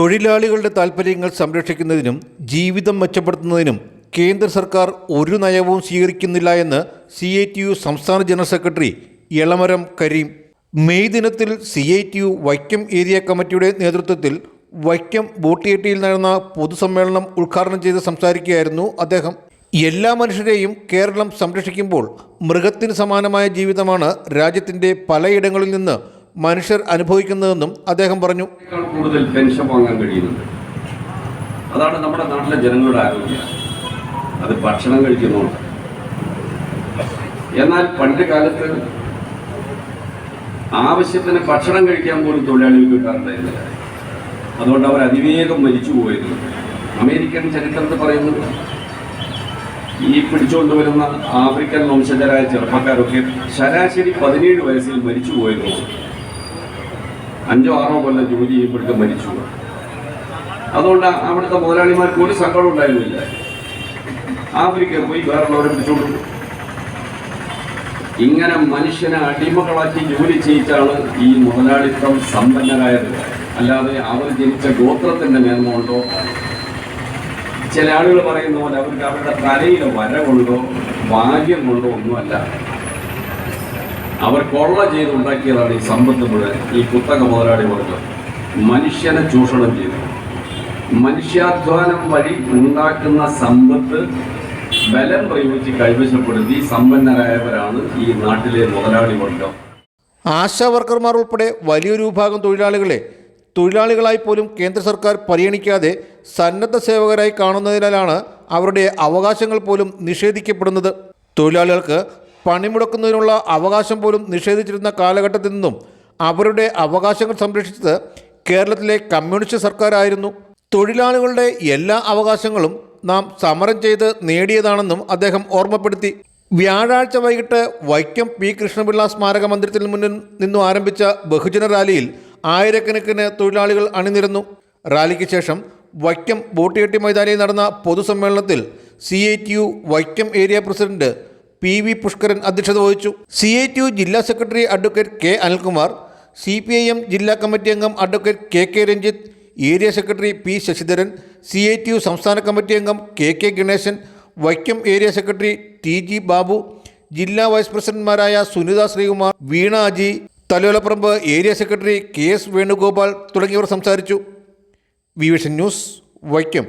തൊഴിലാളികളുടെ താൽപ്പര്യങ്ങൾ സംരക്ഷിക്കുന്നതിനും ജീവിതം മെച്ചപ്പെടുത്തുന്നതിനും കേന്ദ്ര സർക്കാർ ഒരു നയവും സ്വീകരിക്കുന്നില്ല എന്ന് സി ഐ ടി യു സംസ്ഥാന general secretary Elamaram Kareem. May ദിനത്തിൽ C I T U Vaikom area കമ്മിറ്റിയുടെ നേതൃത്വത്തിൽ വൈക്കം ബോട്ടിയെട്ടിയിൽ നടന്ന പൊതുസമ്മേളനം ഉദ്ഘാടനം ചെയ്ത് സംസാരിക്കുകയായിരുന്നു അദ്ദേഹം. എല്ലാ മനുഷ്യരെയും കേരളം സംരക്ഷിക്കുമ്പോൾ മൃഗത്തിന് സമാനമായ ജീവിതമാണ് രാജ്യത്തിന്റെ പലയിടങ്ങളിൽ നിന്ന് മനുഷ്യർ അനുഭവിക്കുന്നതെന്നും അദ്ദേഹം പറഞ്ഞു. കൂടുതൽ പെൻഷൻ വാങ്ങാൻ കഴിയുന്നുണ്ട്. അതാണ് നമ്മുടെ നാട്ടിലെ ജനങ്ങളുടെ ആരോഗ്യം. അത് ഭക്ഷണം കഴിക്കുന്നുണ്ട് എന്നാൽ പണ്ട് കാലത്ത് ആവശ്യത്തിന് ഭക്ഷണം കഴിക്കാൻ പോലും തൊഴിലാളികൾ കിട്ടാറുണ്ടായിരുന്നില്ല അതുകൊണ്ട് അവർ അതിവേഗം മരിച്ചു പോയിരുന്നു. അമേരിക്കൻ ചരിത്രത്തിൽ പറയുന്നത് ഈ പിടിച്ചുകൊണ്ടുവരുന്ന ആഫ്രിക്കൻ വംശജരായ ചെറുപ്പക്കാരൊക്കെ ശരാശരി പതിനേഴ് വയസ്സിൽ മരിച്ചു പോയിരുന്നു. അഞ്ചോ ആറോ കൊല്ലം ജോലി ചെയ്യുമ്പോഴേക്കും മരിച്ചു. അതുകൊണ്ട് അവിടുത്തെ മുതലാളിമാർക്ക് ഒരു സങ്കടം ഉണ്ടായിരുന്നില്ല. ആഫ്രിക്ക പോയി വേറുള്ളവരെ പിടിച്ചോണ്ട് ഇങ്ങനെ മനുഷ്യനെ അടിമകളാക്കി ജോലി ചെയ്യിച്ചാണ് ഈ മുതലാളിത്തം സമ്പന്നരായത്. അല്ലാതെ അവർ ജനിച്ച ഗോത്രത്തിന്റെ മേന്മ ചില ആളുകൾ പറയുന്ന പോലെ അവർക്ക് അവരുടെ തലയിലെ വര ഭാഗ്യം കൊണ്ടോ ഒന്നുമല്ല. അവർ കൊള്ള ചെയ്തുണ്ടാക്കിയതാണ് ഈ സമ്പത്ത് മുഴുവൻ ഈ കുത്തക മുതലാളി വർഗം. മനുഷ്യനെ ചൂഷണം ചെയ്തു. മനുഷ്യാധ്വാനം വഴി ഉണ്ടാക്കുന്ന സമ്പത്ത് ബലം പ്രയോഗിച്ച് കൈവശപ്പെടുത്തി സമ്പന്നരായവരാണ് ഈ നാട്ടിലെ മുതലാളി വർഗം. ആശാ വർക്കർമാർ ഉൾപ്പെടെ വലിയൊരു വിഭാഗം തൊഴിലാളികളെ തൊഴിലാളികളായി പോലും കേന്ദ്ര സർക്കാർ പരിഗണിക്കാതെ സന്നദ്ധ സേവകരായി കാണുന്നതിനാലാണ് അവരുടെ അവകാശങ്ങൾ പോലും നിഷേധിക്കപ്പെടുന്നത്. തൊഴിലാളികൾക്ക് പണിമുടക്കുന്നതിനുള്ള അവകാശം പോലും നിഷേധിച്ചിരുന്ന കാലഘട്ടത്തിൽ നിന്നും അവരുടെ അവകാശങ്ങൾ സംരക്ഷിച്ചത് കേരളത്തിലെ കമ്മ്യൂണിസ്റ്റ് സർക്കാരായിരുന്നു. തൊഴിലാളികളുടെ എല്ലാ അവകാശങ്ങളും നാം സമരം ചെയ്ത് നേടിയതാണെന്നും അദ്ദേഹം ഓർമ്മപ്പെടുത്തി. വ്യാഴാഴ്ച വൈകിട്ട് വൈക്കം പി. കൃഷ്ണപിള്ള സ്മാരക മന്ദിരത്തിന് മുന്നിൽ നിന്നും ആരംഭിച്ച ബഹുജന റാലിയിൽ ആയിരക്കണക്കിന് തൊഴിലാളികൾ അണിനിരന്നു. റാലിക്ക് ശേഷം വൈക്കം ബോട്ടിയെട്ടി മൈതാനിയിൽ നടന്ന പൊതുസമ്മേളനത്തിൽ C I T U Vaikom area president P V Pushkaran അധ്യക്ഷത വഹിച്ചു. സി ഐ ടി യു ജില്ലാ secretary advocate K Anilkumar C P I M ജില്ലാ കമ്മിറ്റി അംഗം advocate K K Ranjith area secretary P Sasidharan C I T U സംസ്ഥാന committee അംഗം K K Ganesan Vaikom area secretary T G Babu ജില്ലാ vice പ്രസിഡന്റ്മാരായ Sunitha Sreekumar Veena Aji Thalayolaparambu area secretary K S Venugopal തുടങ്ങിയവർ സംസാരിച്ചു. V vision news Vaikom.